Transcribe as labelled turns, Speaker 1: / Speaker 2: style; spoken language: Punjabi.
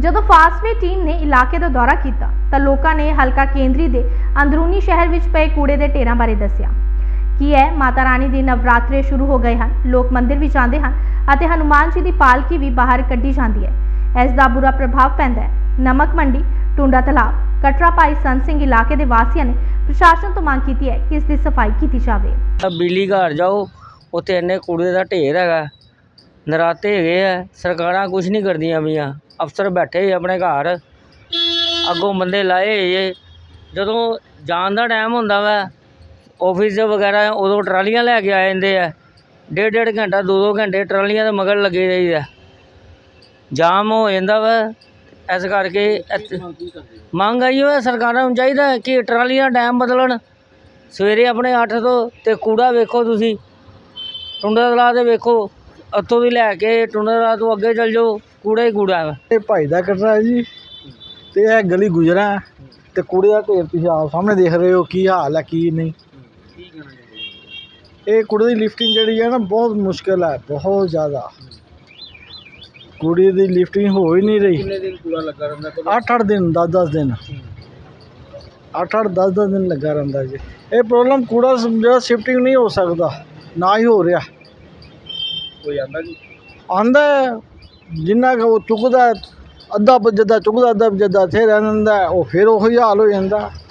Speaker 1: ਜਦੋਂ ਫਾਸਟਵੇ ਟੀਮ ਨੇ ਇਲਾਕੇ ਦਾ ਦੌਰਾ ਕੀਤਾ ਤਾਂ ਲੋਕਾਂ ਨੇ ਹਲਕਾ ਕੇਂਦਰੀ ਦੇ ਅੰਦਰੂਨੀ ਸ਼ਹਿਰ ਵਿੱਚ ਪਏ ਕੂੜੇ ਦੇ ਢੇਰਾਂ ਬਾਰੇ ਦੱਸਿਆ। ਕੀ ਹੈ ਮਾਤਾ ਰਾਣੀ ਦੇ ਨਵਰਾਤਰੇ ਸ਼ੁਰੂ ਹੋ ਗਏ ਹਨ? ਲੋਕ ਮੰਦਿਰ ਵਿੱਚ ਜਾਂਦੇ ਹਨ ਅਤੇ ਹਨੂਮਾਨ ਜੀ ਦੀ ਪਾਲਕੀ ਵੀ ਬਾਹਰ ਕੱਢੀ ਜਾਂਦੀ ਹੈ। ਇਸ ਦਾ ਬੁਰਾ ਪ੍ਰਭਾਵ ਪੈਂਦਾ ਹੈ। ਨਮਕ ਮੰਡੀ, ਟੁੰਡਾ ਤਲਾਬ, ਕਟਰਾ ਭਾਈ ਸੰਤ ਸਿੰਘ ਇਲਾਕੇ ਦੇ ਵਾਸੀਆਂ ਨੇ ਪ੍ਰਸ਼ਾਸਨ ਤੋਂ ਮੰਗ ਕੀਤੀ ਹੈ ਕਿ ਇਸ ਦੀ ਸਫ਼ਾਈ ਕੀਤੀ ਜਾਵੇ।
Speaker 2: ਆ ਬਿਜਲੀ ਘਰ ਜਾਓ, ਉੱਥੇ ਇੰਨੇ ਕੂੜੇ ਦਾ ਢੇਰ ਹੈਗਾ। ਨਰਾਤੇ ਹੈਗੇ ਆ, ਸਰਕਾਰਾਂ ਕੁਝ ਨਹੀਂ ਕਰਦੀਆਂ ਪਈਆਂ। ਅਫਸਰ ਬੈਠੇ ਆਪਣੇ ਘਰ। ਅੱਗੋਂ ਬੰਦੇ ਲਾਏ ਜੇ ਜਦੋਂ ਜਾਣ ਦਾ ਟਾਈਮ ਹੁੰਦਾ ਵੈ ਆਫਿਸ ਵਗੈਰਾ ਉਦੋਂ ਟਰਾਲੀਆਂ ਲੈ ਕੇ ਆ ਜਾਂਦੇ ਆ। ਡੇਢ ਡੇਢ ਘੰਟਾ ਦੋ ਦੋ ਘੰਟੇ ਟਰਾਲੀਆਂ ਦੇ ਮਗਰ ਲੱਗੇ ਰਹੀਦਾ ਜਾਮ ਹੋ ਜਾਂਦਾ ਵਾ। ਇਸ ਕਰਕੇ ਇੱਥੇ- ਮੰਗ ਆਈ ਹੋਇਆ ਸਰਕਾਰਾਂ ਨੂੰ ਚਾਹੀਦਾ ਕਿ ਟਰਾਲੀਆਂ ਟਾਈਮ ਬਦਲਣ। ਸਵੇਰੇ ਆਪਣੇ 8 ਤੋਂ ਤੇ ਕੂੜਾ ਵੇਖੋ ਤੁਸੀਂ। ਟੁੰਡਾ ਤਲਾਅ ਤੇ ਵੇਖੋ। ਉੱਥੋਂ ਦੀ ਲੈ ਕੇ ਟੁੰਡਾ ਤਲਾਅ ਤੋਂ ਅੱਗੇ ਚੱਲ ਜਾਓ। ਕੂੜਾ ਹੀ ਕੂੜਾ ਵਾ।
Speaker 3: ਇਹ ਭਾਈ ਦਾ ਕਟਰਾ ਹੈ ਜੀ। ਤੇ ਇਹ ਗਲੀ ਗੁਜਰਾ ਹੈ। ਤੇ ਕੂੜੇ ਦਾ ਢੇਰ ਤੁਸੀਂ ਆਪ ਸਾਹਮਣੇ ਦੇਖ ਰਹੇ ਹੋ ਕੀ ਹਾਲ ਹੈ ਕੀ ਨਹੀਂ। ਇਹ ਕੂੜੇ ਦੀ ਲਿਫਟਿੰਗ ਜਿਹੜੀ ਹੈ ਨਾ ਬਹੁਤ ਮੁਸ਼ਕਿਲ ਹੈ ਬਹੁਤ ਜ਼ਿਆਦਾ। ਕੂੜੇ ਦੀ ਲਿਫਟਿੰਗ ਹੋ ਹੀ ਨਹੀਂ ਰਹੀ।
Speaker 2: ਕਿੰਨੇ ਦਿਨ ਕੂੜਾ ਲੱਗਾ ਰਹਿੰਦਾ
Speaker 3: 8-8 ਦਿਨ 10-10 ਦਿਨ। 8-8 10-10 ਦਿਨ ਲੱਗਾ ਰਹਿੰਦਾ ਜੀ। ਇਹ ਪ੍ਰੋਬਲਮ ਕੂੜਾ ਸ- ਜਿਹੜਾ ਸ਼ਿਫਟਿੰਗ ਨਹੀਂ ਹੋ ਸਕਦਾ ਨਾ ਹੀ ਹੋ ਰਿਹਾ।
Speaker 2: ਕੋਈ ਆਂਦਾ ਜੀ?
Speaker 3: ਆਂਦਾ ਜਿੰਨਾ ਕੁ ਉਹ ਚੁੱਕਦਾ, ਅੱਧਾ ਜਿੱਦਾਂ ਚੁੱਕਦਾ, ਅੱਧਾ ਜਿੱਦਾਂ ਇੱਥੇ ਰਹਿ ਜਾਂਦਾ ਉਹ ਫਿਰ ਉਹੀ ਹਾਲ ਹੋ ਜਾਂਦਾ।